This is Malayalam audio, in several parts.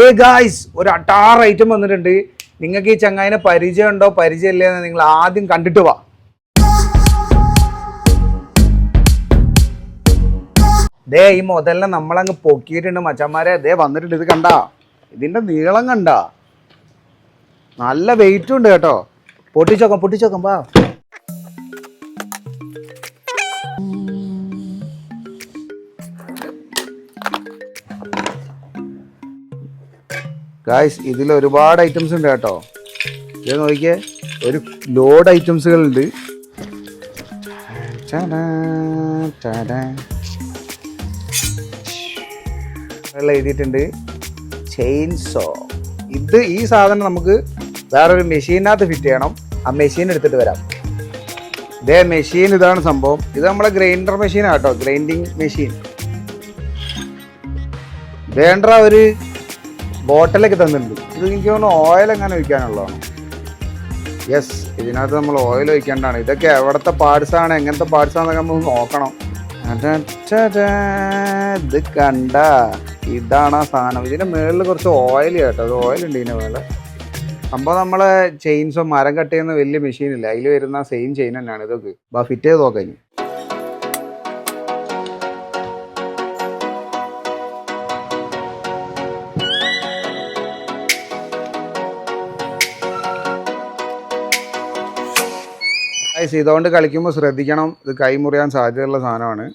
ഏ ഗായ്സ് ഒരു അട്ടാറ് ഐറ്റം വന്നിട്ടുണ്ട്. നിങ്ങൾക്ക് ഈ ചങ്ങായിനെ പരിചയം ഉണ്ടോ പരിചയം എന്ന് നിങ്ങൾ ആദ്യം കണ്ടിട്ട് വാ. ദേ ഈ മുതലിനെ നമ്മളങ്ങ് പൊക്കിയിട്ടുണ്ട് മച്ചന്മാരെ. ദേ വന്നിട്ടുണ്ട്. ഇത് കണ്ട? ഇതിന്റെ നീളം കണ്ട? നല്ല വെയിറ്റും ഉണ്ട് കേട്ടോ. പൊട്ടിച്ചോക്കാം പൊട്ടിച്ചോക്കാം വാ. ഗായ്സ് ഇതിൽ ഒരുപാട് ഐറ്റംസ് ഉണ്ട് കേട്ടോ. ഇത് നോക്കിയേ ഒരു ലോഡ് ഐറ്റംസുകൾ ഉണ്ട് എഴുതിയിട്ടുണ്ട്. ചെയിൻസോ ഇത് ഈ സാധനം നമുക്ക് വേറൊരു മെഷീനകത്ത് ഫിറ്റ് ചെയ്യണം. ആ മെഷീൻ എടുത്തിട്ട് വരാം. ഇതേ മെഷീൻ ഇതാണ് സംഭവം. ഇത് നമ്മളെ ഗ്രൈൻഡർ മെഷീനാണ് കേട്ടോ. ഗ്രൈൻഡിങ് മെഷീൻ വേണ്ട ഒരു ബോട്ടിലൊക്കെ തന്നിട്ടുണ്ട്. ഇത് എനിക്ക് തോന്നുന്നു ഓയിൽ എങ്ങനെ ഒഴിക്കാനുള്ളതാണ് യെസ് ഇതിനകത്ത് നമ്മൾ ഓയിൽ ഒഴിക്കേണ്ടതാണ്. ഇതൊക്കെ എവിടത്തെ പാർട്സാണ് എങ്ങനത്തെ പാർട്സ് ആണെന്നൊക്കെ നമ്മൾ നോക്കണം. ഇത് കണ്ട. ഇതാണ് ആ സാധനം. ഇതിന്റെ മുകളിൽ കുറച്ച് ഓയിൽ കേട്ടോ. അത് ഓയിൽ ഉണ്ട് ഇതിന്റെ മേലെ സംഭവം നമ്മൾ ചെയിൻസോ മരം കട്ട് ചെയ്യുന്ന വലിയ മെഷീനില്ല അതിൽ വരുന്ന സെയിം ചെയിൻ തന്നെയാണ് ഇതൊക്കെ. ഫിറ്റ് ചെയ്ത് നോക്കാം ഇതുകൊണ്ട് കളിക്കുമ്പോൾ ശ്രദ്ധിക്കണം. ഇത് കൈമുറിയാൻ സാധ്യതയുള്ള സാധനമാണ്.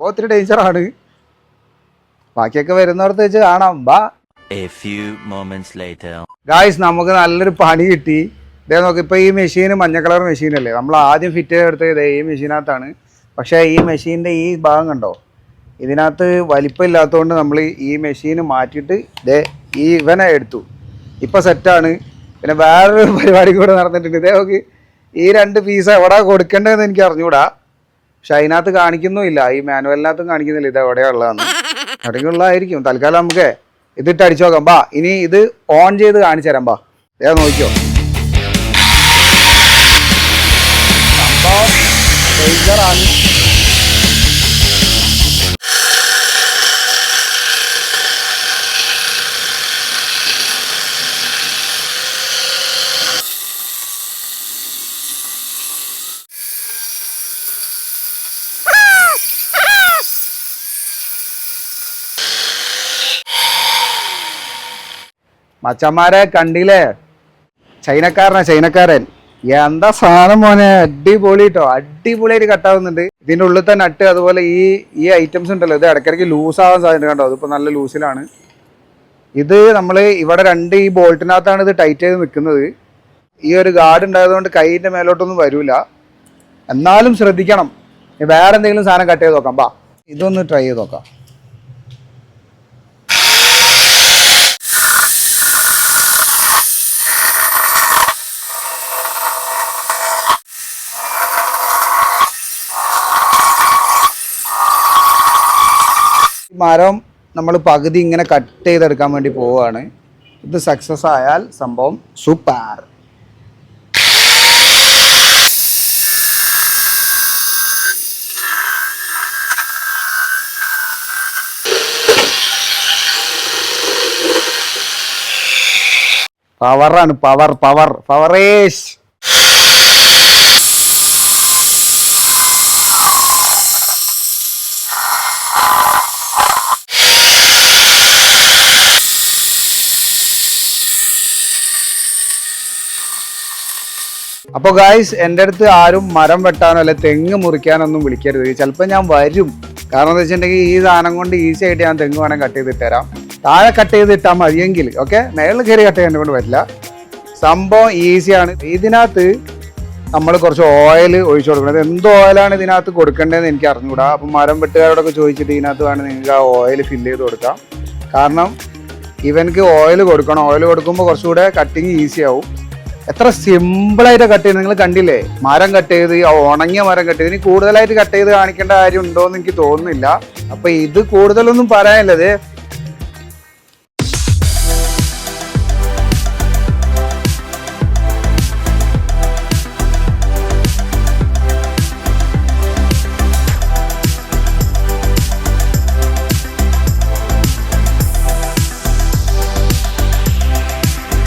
ഒത്തിരി ഡേഞ്ചറാണ് ബാക്കിയൊക്കെ വരുന്നിടത്ത് വെച്ച് കാണാം. ബാ. ഗായ്സ് നമുക്ക് നല്ലൊരു പണി കിട്ടി. ഇതേ നോക്ക് ഇപ്പോൾ ഈ മെഷീൻ മഞ്ഞ കളർ മെഷീനല്ലേ നമ്മൾ ആദ്യം ഫിറ്റ് ചെയ്തെടുത്തത് ഇതേ ഈ മെഷീനകത്താണ് പക്ഷേ ഈ മെഷീന്റെ ഈ ഭാഗം കണ്ടോ? ഇതിനകത്ത് വലിപ്പം ഇല്ലാത്തതുകൊണ്ട് നമ്മൾ ഈ മെഷീൻ മാറ്റിയിട്ട് ഇതേ ഈ ഇവനെ എടുത്തു. ഇപ്പം സെറ്റാണ് പിന്നെ വേറൊരു പരിപാടി കൂടെ നടന്നിട്ടുണ്ട്. ഇതേ നോക്ക് ഈ രണ്ട് പീസ് എവിടെ കൊടുക്കേണ്ടതെന്ന് എനിക്ക് അറിഞ്ഞുകൂടാ പക്ഷെ അതിനകത്ത് കാണിക്കുന്നുമില്ല ഈ മാനുവലിനകത്തും കാണിക്കുന്നില്ല. ഇത് എവിടെയാണ് ഉള്ളതെന്ന്. എവിടെയെങ്കിലും ഉള്ളതായിരിക്കും. തൽക്കാലം നമുക്ക് ഇതിട്ട് അടിച്ചു നോക്കാം. ബാ ഇനി ഇത് ഓൺ ചെയ്ത് കാണിച്ചു തരാം. ബാ ഇതാ നോക്കിയോ ഡേഞ്ചറാണ് മച്ചന്മാരെ കണ്ടില്ലേ? ചൈനക്കാരനാ ചൈനക്കാരൻ. എന്താ സാധനം മോനെ? അടിപൊളി കേട്ടോ അടിപൊളിയായിട്ട് കട്ടാവുന്നുണ്ട് ഇതിന്റെ ഉള്ളിൽ തന്നെ നട്ട് അതുപോലെ ഈ ഈ ഐറ്റംസ് ഉണ്ടല്ലോ ഇത് ഇടയ്ക്കിടയ്ക്ക് ലൂസ് ആവാൻ സാധ്യത കണ്ടോ? അതിപ്പോ നല്ല ലൂസിലാണ് ഇത് നമ്മൾ ഇവിടെ രണ്ട് ഈ ബോൾട്ടിനകത്താണ് ഇത് ടൈറ്റ് ചെയ്ത് നിൽക്കുന്നത്. ഈ ഒരു ഗാർഡ് ഉണ്ടായതുകൊണ്ട് കൈയിന്റെ മേലോട്ടൊന്നും വരില്ല എന്നാലും ശ്രദ്ധിക്കണം. വേറെ എന്തെങ്കിലും സാധനം കട്ട് ചെയ്ത് നോക്കാം. ബാ ഇതൊന്ന് ട്രൈ ചെയ്ത് നോക്കാം ഈ മരം നമ്മൾ പകുതി ഇങ്ങനെ കട്ട് ചെയ്തെടുക്കാൻ വേണ്ടി പോവുകയാണ് ഇത് സക്സസ് ആയാൽ സംഭവം സൂപ്പർ പവറാണ് പവർ പവർ പവറേഷ് അപ്പോൾ ഗായ്സ് എന്റെ അടുത്ത് ആരും മരം വെട്ടാനോ അല്ലെ തെങ്ങ് മുറിക്കാനൊന്നും വിളിക്കരുത്. ചിലപ്പോൾ ഞാൻ വരും. കാരണം എന്താ വെച്ചിട്ടുണ്ടെങ്കിൽ ഈ സാധനം കൊണ്ട് ഈസി ആയിട്ട് ഞാൻ തെങ്ങ് വേണം കട്ട് ചെയ്തിട്ട് തരാം. താഴെ കട്ട് ചെയ്ത് ഇട്ടാൽ മതിയെങ്കിൽ ഓക്കെ മേളിൽ കയറി കട്ട് ചെയ്യാൻ കൊണ്ട് പറ്റില്ല. സംഭവം ഈസിയാണ് ഇതിനകത്ത് നമ്മൾ കുറച്ച് ഓയിൽ ഒഴിച്ചു കൊടുക്കണം. എന്ത് ഓയിലാണ് ഇതിനകത്ത് കൊടുക്കേണ്ടതെന്ന് എനിക്ക് അറിഞ്ഞുകൂടാ. അപ്പം മരം വെട്ടുകാരോടൊക്കെ ചോദിച്ചിട്ട് ഇതിനകത്ത് വേണം നിങ്ങൾക്ക് ആ ഓയിൽ ഫില്ല് ചെയ്ത് കൊടുക്കാം. കാരണം ഇവനക്ക് ഓയിൽ കൊടുക്കണം. ഓയിൽ കൊടുക്കുമ്പോൾ കുറച്ചുകൂടെ കട്ടിങ് ഈസിയാവും എത്ര സിമ്പിളായിട്ട് കട്ട് ചെയ്ത് നിങ്ങൾ കണ്ടില്ലേ? മരം കട്ട് ചെയ്ത് ഉണങ്ങിയ മരം കട്ട് ചെയ്ത്. ഇനി കൂടുതലായിട്ട് കട്ട് ചെയ്ത് കാണിക്കേണ്ട കാര്യം ഉണ്ടോ എന്ന് എനിക്ക് തോന്നുന്നില്ല. അപ്പൊ ഇത് കൂടുതലൊന്നും പറയാനുള്ളത്